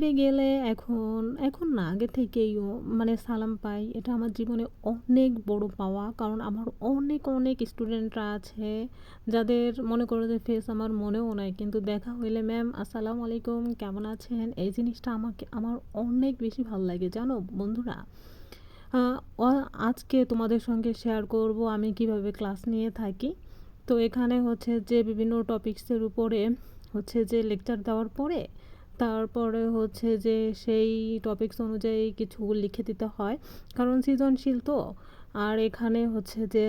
বাহিরে গেলে এখন এখন না, আগে থেকেইও মানে সালাম পাই। এটা আমার জীবনে অনেক বড় পাওয়া, কারণ আমার অনেক অনেক স্টুডেন্টরা আছে যাদের মনে করো যে ফেস আমার মনেও নাই। কিন্তু দেখা হইলে, ম্যাম, আসসালামু আলাইকুম, কেমন আছেন? এই জিনিসটা আমাকে, আমার অনেক বেশি ভালো লাগে, জানো বন্ধুরা। আজকে তোমাদের সঙ্গে শেয়ার করব আমি কীভাবে ক্লাস নিয়ে থাকি। তো এখানে হচ্ছে যে বিভিন্ন টপিকসের উপরে হচ্ছে যে লেকচার দেওয়ার পরে তারপরে হচ্ছে যে সেই টপিকস অনুযায়ী কিছু লিখে দিতে হয়। কারণ সৃজনশীল তো। আর এখানে হচ্ছে যে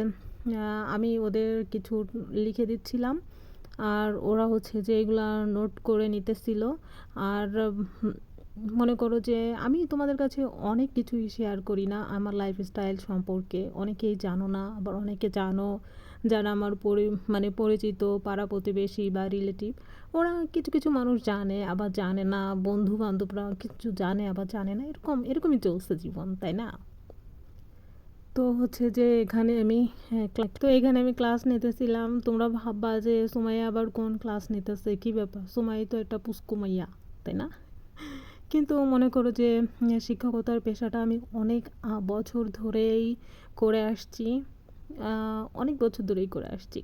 আমি ওদের কিছু লিখে দিচ্ছিলাম। আর ওরা হচ্ছে যে এগুলা নোট করে নিতেছিল। আর মনে করো যে আমি তোমাদের কাছে অনেক কিছুই শেয়ার করি না আমার লাইফস্টাইল সম্পর্কে। অনেকেই জানো না, আবার অনেকে জানো যারা আমার পরি মানে পরিচিত, পাড়া প্রতিবেশী বা রিলেটিভ ওরা কিছু কিছু মানুষ জানে, আবার জানে না বন্ধু বান্ধবরা কিছু জানে, আবার জানে না, এরকম, এরকমই চলছে জীবন, তাই না? তো হচ্ছে যে এখানে আমি হ্যাঁ তো এখানে আমি ক্লাস নিতেছিলাম, তোমরা ভাববা যে সুমাইয়া আবার কোন ক্লাস নিতেছে, কী ব্যাপার? সুমাই তো একটা পুস্কু মাইয়া, তাই না? কিন্তু মনে করো যে, শিক্ষকতার পেশাটা আমি অনেক বছর ধরেই করে আসছি। অনেক বছর ধরেই করে আসছি।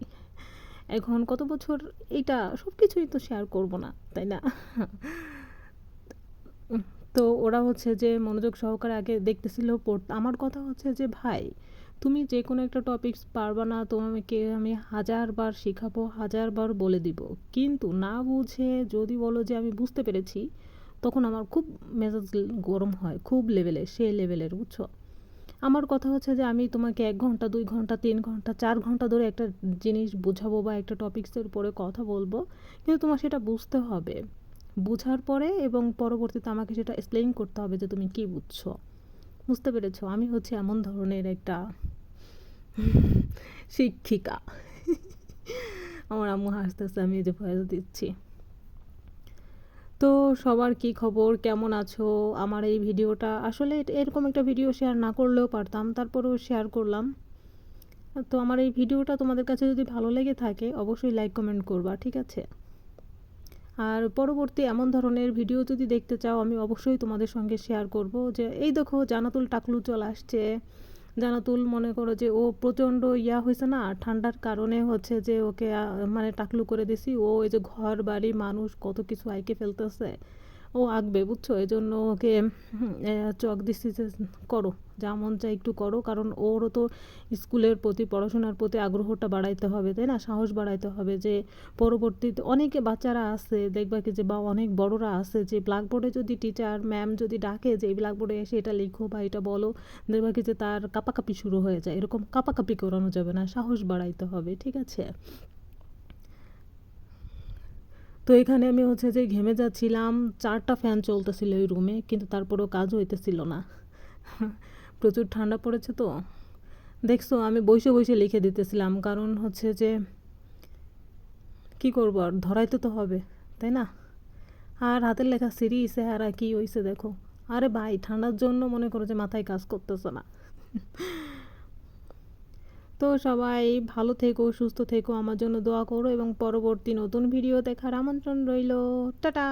এখন কত বছর এইটা সব কিছুই তো শেয়ার করব না, তাই না? তো ওরা হচ্ছে যে মনোযোগ সহকারে আগে দেখতেছিল পড়তে আমার কথা হচ্ছে যে, ভাই, তুমি যে কোনো একটা টপিকস পারবা না, তোমাকে আমি হাজারবার শেখাবো, হাজারবার বলে দিব। কিন্তু না বুঝে যদি বলো যে আমি বুঝতে পেরেছি, তখন আমার খুব মেজাজ গরম হয়, খুব লেভেলে সেই লেভেলের বুঝছ? আমার কথা হচ্ছে যে আমি তোমাকে এক ঘণ্টা, দুই ঘণ্টা, তিন ঘণ্টা, চার ঘণ্টা ধরে একটা জিনিস বোঝাবো বা একটা টপিক্সের উপরে কথা বলব। কিন্তু তোমার সেটা বুঝতে হবে। বুঝার পরে এবং পরবর্তীতে আমাকে সেটা এক্সপ্লেইন করতে হবে যে তুমি কী বুঝছ। বুঝতে পেরেছ? আমি হচ্ছে এমন ধরনের একটা শিক্ষিকা। আমার আম্মু হাসতেছে, আমি যে ভয়েস দিচ্ছি। সবার কি খবর? কেমন আছো? আমার এই ভিডিওটা আসলে এরকম একটা ভিডিও শেয়ার না করলেও পারতাম, তারপরেও শেয়ার করলাম। তো আমার এই ভিডিওটা তোমাদের কাছে যদি ভালো লেগে থাকে, অবশ্যই লাইক কমেন্ট করবা, ঠিক আছে? আর পরবর্তী এমন ধরনের ভিডিও যদি দেখতে চাও, আমি অবশ্যই তোমাদের সঙ্গে শেয়ার করব। যে, এই দেখো, জানাতুল টাকলু চলে আসছে। জানাতুল মনে করো যে ও প্রচণ্ড ইয়া হয়েছে না, ঠান্ডার কারণে হচ্ছে যে ওকে মানে টাকলু করে দিছি। ও এই যে ঘর বাড়ি মানুষ কত কিছু আইকে ফেলতেছে। ও আঁকবে, বুঝছ? এই জন্য ওকে চক যে করো, যা মন চাই একটু করো, কারণ ওরও তো স্কুলের প্রতি, পড়াশোনার প্রতি আগ্রহটা বাড়াইতে হবে, তাই না? সাহস বাড়াইতে হবে যে পরবর্তীতে অনেকে বাচ্চারা আছে, দেখবা কি যে বা অনেক বড়রা আছে, যে ব্ল্যাকবোর্ডে যদি টিচার ম্যাম যদি ডাকে যে এই ব্ল্যাকবোর্ডে এসে এটা লিখো বা এটা বলো, দেখবা কি যে তার কাপাকাপি শুরু হয়ে যায়। এরকম কাপাকাপি করানো যাবে না, সাহস বাড়াইতে হবে, ঠিক আছে? তো এখানে আমি হচ্ছে যে ঘেমে যাচ্ছিলাম, চারটা ফ্যান চলতেছিল ওই রুমে কিন্তু তারপরেও কাজ হইতেছিল না। প্রচুর ঠান্ডা পড়েছে তো। দেখছ, আমি বসে বসে লিখে দিতেছিলাম, কারণ হচ্ছে যে কি করব আর, ধরাইতে তো হবে, তাই না? আর হাতের লেখা সিরি চেহারা কি হয়েছে দেখো। আরে ভাই, ঠান্ডার জন্য মনে করো যে মাথায় কাজ করতেছে না। তো সবাই ভালো থেকো, সুস্থ থেকো, আমার জন্য দোয়া করো এবং পরবর্তী নতুন ভিডিও দেখার আমন্ত্রণ রইল। টাটা!